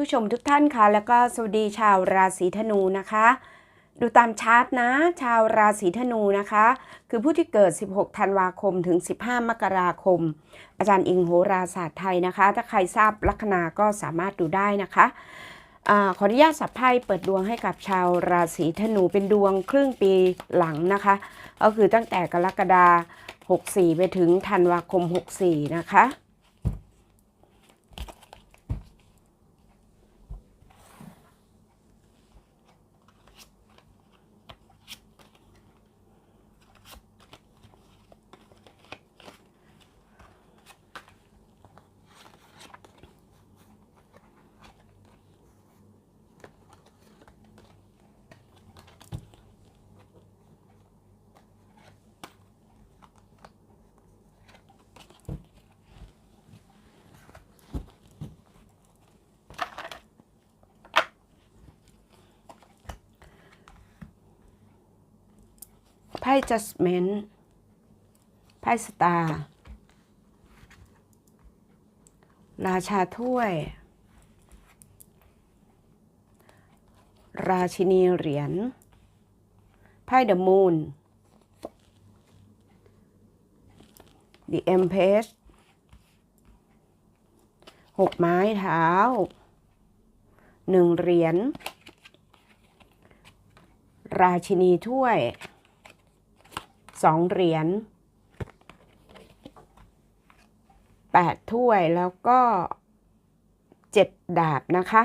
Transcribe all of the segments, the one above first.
ผู้ชมทุกท่านค่ะ แล้วก็สวัสดีชาวราศีธนูนะคะ ดูตามชาร์ตนะ ชาวราศีธนูนะคะ คือผู้ที่เกิด 16 ธันวาคมถึง 15 มกราคม อาจารย์อิงโหราศาสตร์ไทยนะคะ ถ้าใครทราบลัคนาก็สามารถดูได้นะคะอขออนุญาตสับไพ่เปิดดวงให้กับชาวราศีธนูเป็นดวงครึ่งปีหลังนะคะ ก็คือตั้งแต่กรกฎาคม64 ไปถึงธันวาคม 64 นะคะ ไพ่ judgment ไพ่สตาร์ราชาถ้วย ราชินีเหรียญไพ่ the moon the empress หกไม้เท้าหนึ่งเหรียญราชินีถ้วย สองเหรียญแปดถ้วยแล้วก็เจ็ดดาบนะคะ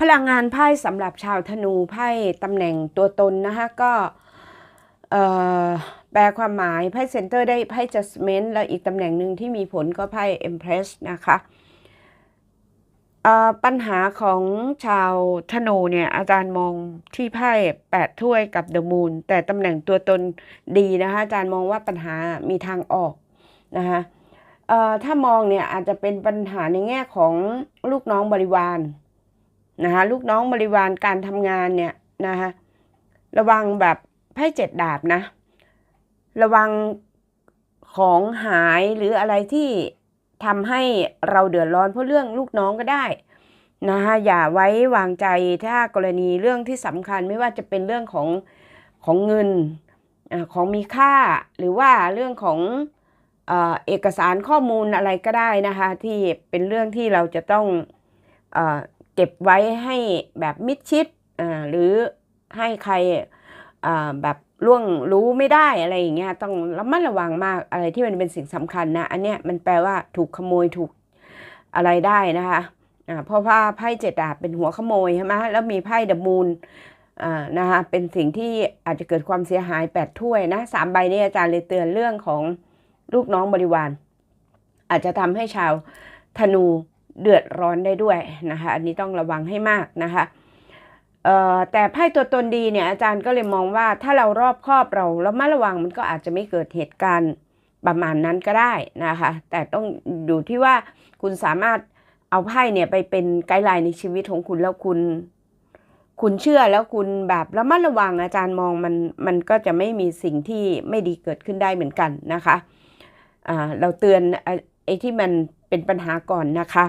พลังงานไพ่สำหรับชาวธนูไพ่ตำแหน่งตัวตนนะคะก็แปลความหมายไพ่เซนเตอร์ได้ไพ่ judgment แล้วอีกตำแหน่งหนึ่งที่มีผลก็ไพ่ empress นะคะ ปัญหาของชาวธนูเนี่ยอาจารย์มองที่ไพ่แปดถ้วยกับเดอะมูนแต่ตำแหน่งตัวตนดีนะคะอาจารย์มองว่าปัญหามีทางออกนะคะถ้ามองเนี่ยอาจจะเป็นปัญหาในแง่ของลูกน้องบริวารนะคะลูกน้องบริวารการทำงานเนี่ยนะคะระวังแบบไพ่เจ็ดดาบนะ ระวังของหายหรืออะไรที่ ทำให้เราเดือดร้อนเพราะเรื่องลูกน้องก็ได้นะคะอย่าไว้วางใจถ้ากรณีเรื่องที่สำคัญไม่ว่าจะเป็นเรื่องของของเงินของมีค่า หรือว่าเรื่องของเอเอกสารข้อมูลอะไรก็ได้นะคะที่เป็นเรื่องที่เราจะต้องเอเก็บไว้ให้แบบมิดชิดหรือให้ใครแบบ ล่วงรู้ไม่ได้อะไรอย่างเงี้ยต้องระมัดระวังมากอะไรที่มันเป็นสิ่งสำคัญนะ อันเนี้ยมันแปลว่าถูกขโมยถูกอะไรได้นะคะอ่าเพราะว่าไพ่เจ็ดดาบเป็นหัวขโมยใช่ไหมแล้วมีไพ่ดอะมูนอ่านะคะเป็นสิ่งที่อาจจะเกิดความเสียหายแปดถ้วยนะสามใบนี้อาจารย์เลยเตือนเรื่องของลูกน้องบริวาร อาจจะทำให้ชาวธนูเดือดร้อนได้ด้วยนะคะ อันนี้ต้องระวังให้มากนะคะ แต่ไพ่ตัวตนดีเนี่ยอาจารย์ก็เลยมองว่าถ้าเรารอบครอบเราแล้วมาระวังมันก็อาจจะไม่เกิดเหตุการณ์ประมาณนั้นก็ได้นะคะ แต่ต้องอยู่ที่ว่าคุณสามารถเอาไพ่เนี่ยไปเป็นไกด์ไลน์ในชีวิตของคุณแล้วคุณ คุณเชื่อแล้วคุณแบบระมัดระวังอาจารย์มองมันมันก็จะไม่มีสิ่งที่ไม่ดีเกิดขึ้นได้เหมือนกันนะคะอ่าเราเตือนไอ้ที่มันเป็นปัญหาก่อนนะคะ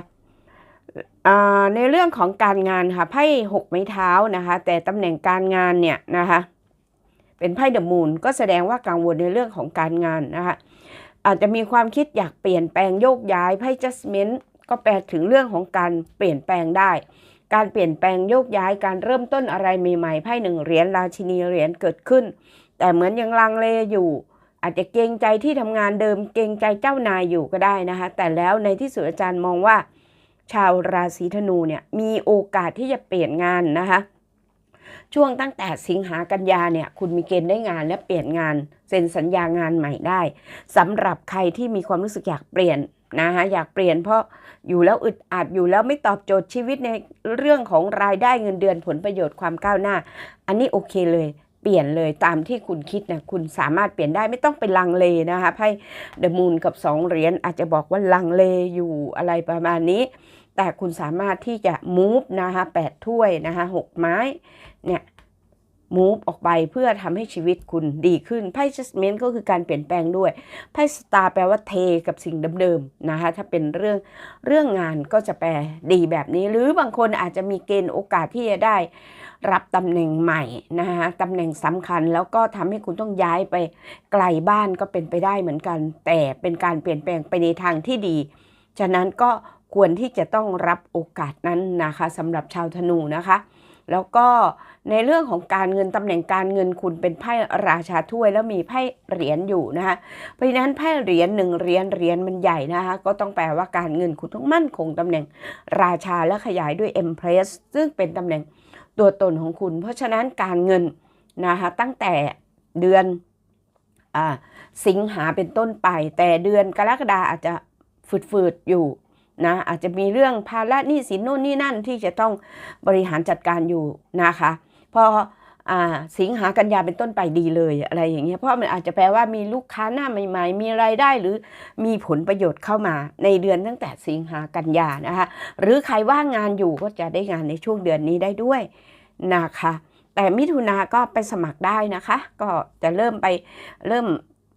ในเรื่องของการงานค่ะไพ่หกไม้เท้านะคะ แต่ตำแหน่งการงานเนี่ยนะคะเป็นไพ่เดอะมูนก็แสดงว่ากังวลในเรื่องของการงานนะคะอาจจะมีความคิดอยากเปลี่ยนแปลงโยกย้ายไพ่ judgment ก็แปลถึงเรื่องของการเปลี่ยนแปลงได้ การเปลี่ยนแปลงโยกย้ายการเริ่มต้นอะไรใหม่ๆไพ่หนึ่งเหรียญราชินีเหรียญเกิดขึ้น แต่เหมือนยังลังเลอยู่ อาจจะเกรงใจที่ทำงานเดิมเกรงใจเจ้านายอยู่ก็ได้นะคะแต่แล้วในที่สุดอาจารย์มองว่า ชาวราศีธนูเนี่ยมีโอกาสที่จะเปลี่ยนงานนะคะช่วงตั้งแต่สิงหากันยาเนี่ยคุณมีเกณฑ์ได้งานและเปลี่ยนงานเซ็นสัญญางานใหม่ได้สำหรับใครที่มีความรู้สึกอยากเปลี่ยนนะคะอยากเปลี่ยนเพราะอยู่แล้วอึดอัดอยู่แล้วไม่ตอบโจทย์ชีวิตในเรื่องของรายได้เงินเดือนผลประโยชน์ความก้าวหน้า อันนี้โอเคเลย เปลี่ยนเลยตามที่คุณคิดนะคุณสามารถเปลี่ยนได้ไม่ต้องไปลังเลนะคะไพ่เดอะมูนกับสองเหรียญอาจจะบอกว่าลังเลอยู่อะไรประมาณนี้ แต่คุณสามารถที่จะมูฟนะคะแปดถ้วยนะคะหกไม้เนี่ย move ออกไปเพื่อทำให้ชีวิตคุณดีขึ้นไพ่ judgment ก็คือการเปลี่ยนแปลงด้วยไพ่สตาร์แปลว่าเทกับสิ่งเดิมๆนะคะถ้าเป็นเรื่องเรื่องงานก็จะแปลดีแบบนี้ หรือบางคนอาจจะมีเกณฑ์โอกาสที่จะได้รับตำแหน่งใหม่นะคะตำแหน่งสำคัญแล้วก็ทำให้คุณต้องย้ายไปไกลบ้านก็เป็นไปได้เหมือนกัน แต่เป็นการเปลี่ยนแปลงไปในทางที่ดี ฉะนั้นก็ควรที่จะต้องรับโอกาสนั้นนะคะสำหรับชาวธนูนะคะ แล้วก็ในเรื่องของการเงินตำแหน่งการเงินคุณเป็นไพ่ราชาถ้วยแล้วมีไพ่เหรียญอยู่นะคะเพราะฉะนั้นไพ่เหรียญหนึ่งเหรียญเหรียญมันใหญ่นะคะก็ต้องแปลว่าการเงินคุณต้องมั่นคงตำแหน่งราชาและขยายด้วย Empress ซึ่งเป็นตำแหน่งตัวตนของคุณ เพราะฉะนั้นการเงินนะคะตั้งแต่เดือนอสิงหาเป็นต้นไป แต่เดือนกรกฎาอาจจะฝืดๆอยู่ นะอาจจะมีเรื่องภาระหนี้สินโน่นนี่นั่นที่จะต้องบริหารจัดการอยู่นะคะพอสิงหากันยาเป็นต้นไปดีเลยอะไรอย่างเงี้ยเพราะมันอาจจะแปลว่ามีลูกค้าหน้าใหม่ ๆ มีรายได้หรือมีผลประโยชน์เข้ามาในเดือนตั้งแต่สิงหากันยานะคะหรือใครว่างงานอยู่ก็จะได้งานในช่วงเดือนนี้ได้ด้วยนะคะ แต่มิถุนาก็ไปสมัครได้นะคะ ก็จะเริ่มไปเริ่ม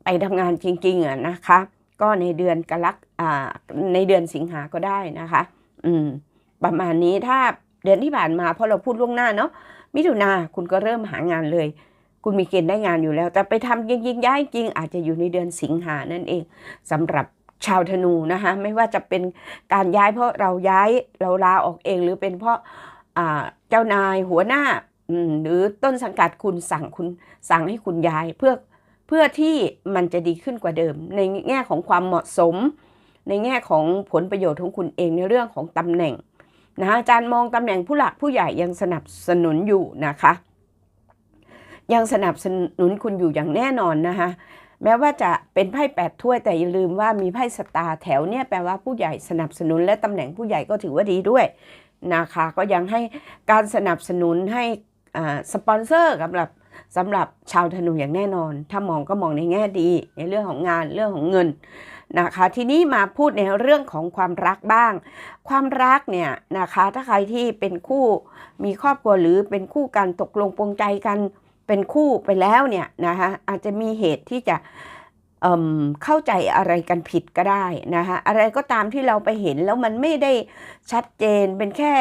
ไปทำงานจริงๆอะนะคะ ก็ในเดือนกรกอ่าในเดือนสิงหาก็ได้นะคะ อืม ประมาณนี้ถ้าเดือนที่ผ่านมาเพราะเราพูดล่วงหน้าเนาะมิถุนาคุณก็เริ่มหางานเลย คุณมีเกณฑ์ได้งานอยู่แล้ว แต่ไปทำยิงๆย้ายจริง อาจจะอยู่ในเดือนสิงหานั่นเองสำหรับชาวธนูนะคะไม่ว่าจะเป็นการย้ายเพราะเราย้ายเราลาออกเองหรือเป็นเพราะเจ้านายหัวหน้าหรือต้นสังกัดคุณสั่งคุณสั่งให้คุณย้าย เพื่อ เพื่อที่มันจะดีขึ้นกว่าเดิม ในแง่ของความเหมาะสม ในแง่ของผลประโยชน์ของคุณเองในเรื่องของตำแหน่งนะอาจารย์มองตำแหน่งผู้หลักผู้ใหญ่ยังสนับสนุนอยู่นะคะ ยังสนับสนุนคุณอยู่อย่างแน่นอนนะคะแม้ว่าจะเป็นไพ่แปดถ้วยแต่อย่าลืมว่ามีไพ่สตาร์แถวเนี่ยแปลว่าผู้ใหญ่สนับสนุนและตำแหน่งผู้ใหญ่ก็ถือว่าดีด้วยนะคะก็ยังให้การสนับสนุนให้สปอนเซอร์สำหรับ สำหรับชาวธนูอย่างแน่นอน ถ้ามองก็มองในแง่ดี ในเรื่องของงานเรื่องของเงินนะคะ ทีนี้มาพูดในเรื่องของความรักบ้าง ความรักเนี่ยนะคะถ้าใครที่เป็นคู่มีครอบครัวหรือเป็นคู่กันตกลงปรงใจกันเป็นคู่ไปแล้วเนี่ยนะคะอาจจะมีเหตุที่จะเเข้าใจอะไรกันผิดก็ได้นะคะอะไรก็ตามที่เราไปเห็นแล้วมันไม่ได้ชัดเจนเป็นแค่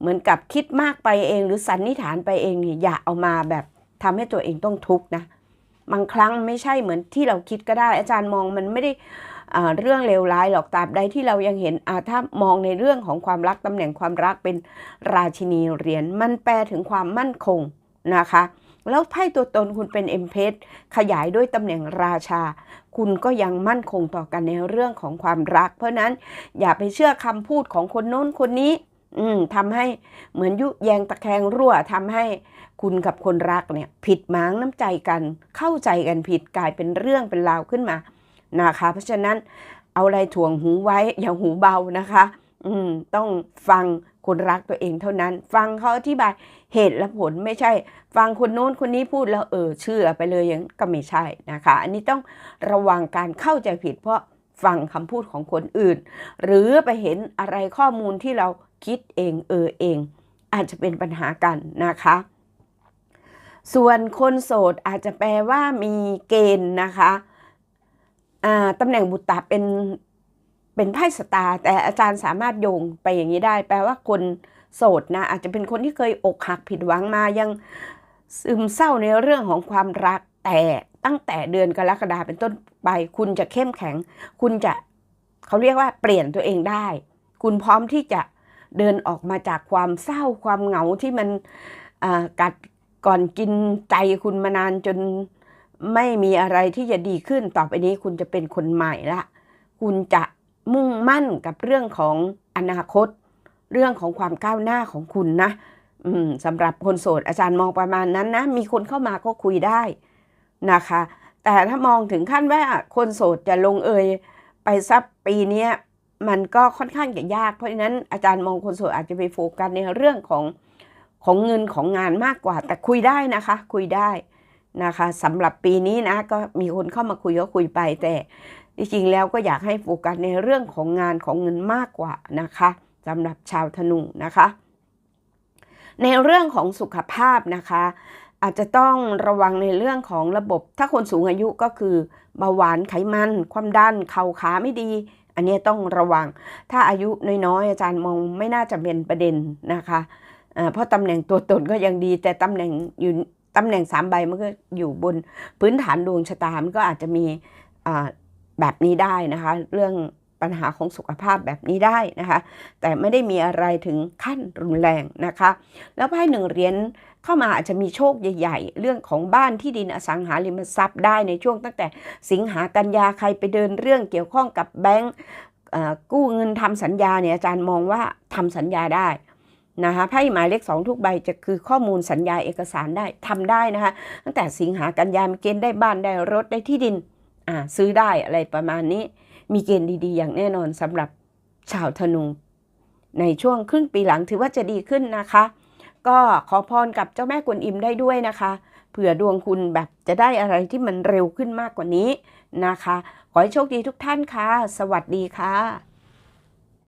เหมือนกับคิดมากไปเอง หรือสันนิษฐานไปเองเนี่ยอย่าเอามาแบบ ทำให้ตัวเองต้องทุกข์นะบางครั้งไม่ใช่เหมือนที่เราคิดก็ได้ อาจารย์มองมันไม่ได้อ่าเรื่องเลวร้ายหรอกตราบใดที่เรายังเห็นอาถ้ามองในเรื่องของความรักตำแหน่งความรักเป็นราชินีเหรียญมันแปลถึงความมั่นคงนะคะ แล้วไพ่ตัวตนคุณเป็นเอ็มเพสขยายด้วยตำแหน่งราชา คุณก็ยังมั่นคงต่อกันในเรื่องของความรัก เพราะนั้นอย่าไปเชื่อคำพูดของคนโน้นคนนี้ อืมทำให้เหมือนยุแยงตะแคงรั่วทำให้คุณกับคนรักเนี่ย ผิดหมางน้ำใจกัน เข้าใจกันผิดกลายเป็นเรื่องเป็นราวขึ้นมานะคะ เพราะฉะนั้นเอาอะไรถ่วงหูไว้อย่าหูเบานะคะ อืมต้องฟังคนรักตัวเองเท่านั้น ฟังเขาอธิบายเหตุและผลไม่ใช่ ฟังคนโน้นคนนี้พูดแล้วเออเชื่อไปเลยยังก็ไม่ใช่นะคะ อันนี้ต้องระวังการเข้าใจผิดเพราะฟังคำพูดของคนอื่น หรือไปเห็นอะไรข้อมูลที่เรา คิดเองเออเอง อาจจะเป็นปัญหากันนะคะ ส่วนคนโสดอาจจะแปลว่ามีเกณฑ์นะคะตำแหน่งบุตรตาเป็นเป็นไพ่สตาร์แต่อาจารย์สามารถโยงไปอย่างนี้ได้ แปลว่าคนโสดนะอาจจะเป็นคนที่เคยอกหักผิดหวังมายังซึมเศร้าในเรื่องของความรักแต่ตั้งแต่เดือนกรกฎาเป็นต้นไป คุณจะเข้มแข็ง คุณจะเขาเรียกว่าเปลี่ยนตัวเองได้ คุณพร้อมที่จะ เดินออกมาจากความเศร้าความเหงาที่มันกัดก่อนกินใจคุณมานานจนไม่มีอะไรที่จะดีขึ้น ต่อไปนี้คุณจะเป็นคนใหม่ละ คุณจะมุ่งมั่นกับเรื่องของอนาคต เรื่องของความก้าวหน้าของคุณนะสำหรับคนโสดอาจารย์มองประมาณนั้นนะ มีคนเข้ามาก็คุยได้นะคะ แต่ถ้ามองถึงขั้นว่าคนโสดจะลงเอย ไปซับปีนี้ มันก็ค่อนข้างจะยาก เพราะฉะนั้นอาจารย์มองคนโสดอาจจะไปโฟกัสในเรื่องของของเงินของงานมากกว่า แต่คุยได้นะคะ คุยได้นะคะสำหรับปีนี้นะก็มีคนเข้ามาคุยก็คุยไป แต่จริงๆแล้วก็อยากให้โฟกัสในเรื่องของงานของเงินมากกว่านะคะสำหรับชาวธนูนะคะ ในเรื่องของสุขภาพนะคะ อาจจะต้องระวังในเรื่องของระบบ ถ้าคนสูงอายุก็คือเบาหวานไขมัน ความดันเข่าขาไม่ดี อันนี้ต้องระวัง ถ้าอายุน้อยๆอาจารย์มองไม่น่าจะเป็นประเด็นนะคะเอ่อเพราะตำแหน่งตัวตนก็ยังดี แต่ตำแหน่งอยู่ตำแหน่งสามใบมันก็อยู่บนพื้นฐานดวงชะตา มันก็อาจจะมีแบบนี้ได้นะคะ เรื่อง ปัญหาของสุขภาพแบบนี้ได้นะคะ แต่ไม่ได้มีอะไรถึงขั้นรุนแรงนะคะ แล้วไพ่หนึ่งเหรียญเข้ามาอาจจะมีโชคใหญ่ๆ เรื่องของบ้านที่ดินอสังหาริมทรัพย์ได้ในช่วงตั้งแต่สิงหากันยาใครไปเดินเรื่องเกี่ยวข้องกับแบงก์กู้เงินทำสัญญาเนี่ยอาจารย์มองว่าทำสัญญาได้นะคะไพ่หมายเลขสองทุกใบจะคือข้อมูลสัญญาเอกสารได้ทำได้นะคะตั้งแต่สิงหากันยามีเกณฑ์ได้บ้านได้รถได้ที่ดินอ่าซื้อได้อะไรประมาณนี้ มีเกณฑ์ดีๆ อย่างแน่นอนสำหรับชาวธนู ในช่วงครึ่งปีหลังถือว่าจะดีขึ้นนะคะ ก็ขอพรกับเจ้าแม่กวนอิมได้ด้วยนะคะเผื่อดวงคุณแบบจะได้อะไรที่มันเร็วขึ้นมากกว่านี้นะคะ ขอให้โชคดีทุกท่านค่ะ สวัสดีค่ะ